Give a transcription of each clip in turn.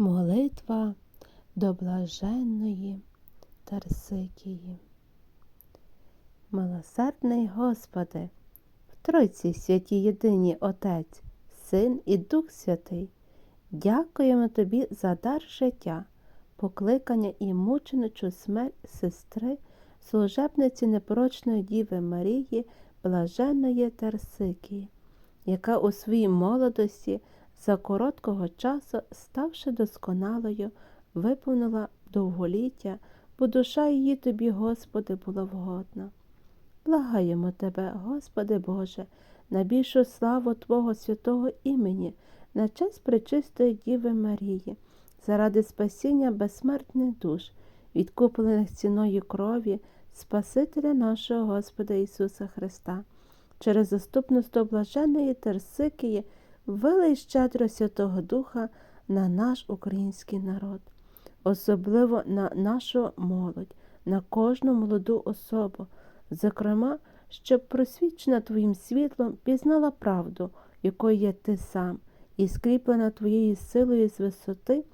Молитва до блаженної Тарсикії. Милосердний Господи, в Тройці святі єдині Отець, Син і Дух Святий, дякуємо Тобі за дар життя, покликання і мученичу смерть сестри, служебниці непорочної Діви Марії, блаженної Тарсикії, яка у своїй молодості за короткого часу, ставши досконалою, виповнила довголіття, бо душа її тобі, Господи, була вгодна. Благаємо Тебе, Господи Боже, на більшу славу Твого святого імені, на честь пречистої Діви Марії, заради спасіння безсмертних душ, відкуплених ціною крові, Спасителя нашого Господа Ісуса Христа, через заступництво блаженної Терсикії, вилий щедро Святого Духа на наш український народ, особливо на нашу молодь, на кожну молоду особу, зокрема, щоб просвічена Твоїм світлом пізнала правду, якою є ти сам, і скріплена Твоєю силою з висоти,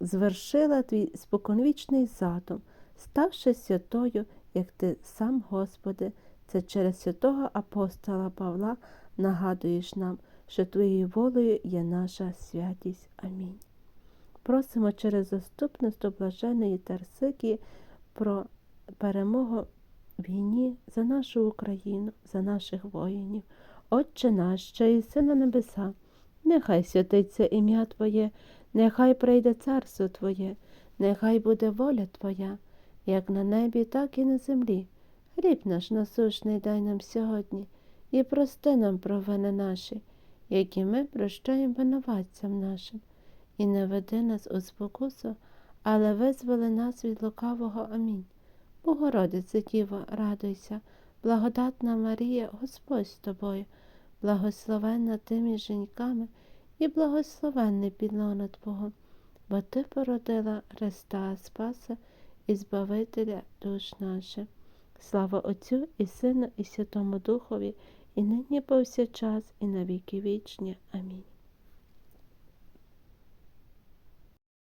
звершила твій споконвічний задум, ставши святою, як ти сам, Господи, це через святого апостола Павла нагадуєш нам, що Твоєю волею є наша святість. Амінь. Просимо через заступництво блаженої Тарсики про перемогу в війні за нашу Україну, за наших воїнів. Отче наш, що єси на небеса, нехай святиться ім'я Твоє, нехай прийде царство Твоє, нехай буде воля Твоя, як на небі, так і на землі. Хліб наш насушний дай нам сьогодні, і прости нам провини наші, які ми прощаємо винуватцям нашим, і не веди нас у спокусу, але визволи нас від лукавого. Амінь. Богородице Діво, радуйся, благодатна Марія, Господь з тобою, благословенна ти між жінками і благословенний підлона Твого, бо Ти породила Христа Спаса і Збавителя душ наших. Слава Отцю і Сину, і Святому Духові, і нині повсякчас, і на віки вічні. Амінь.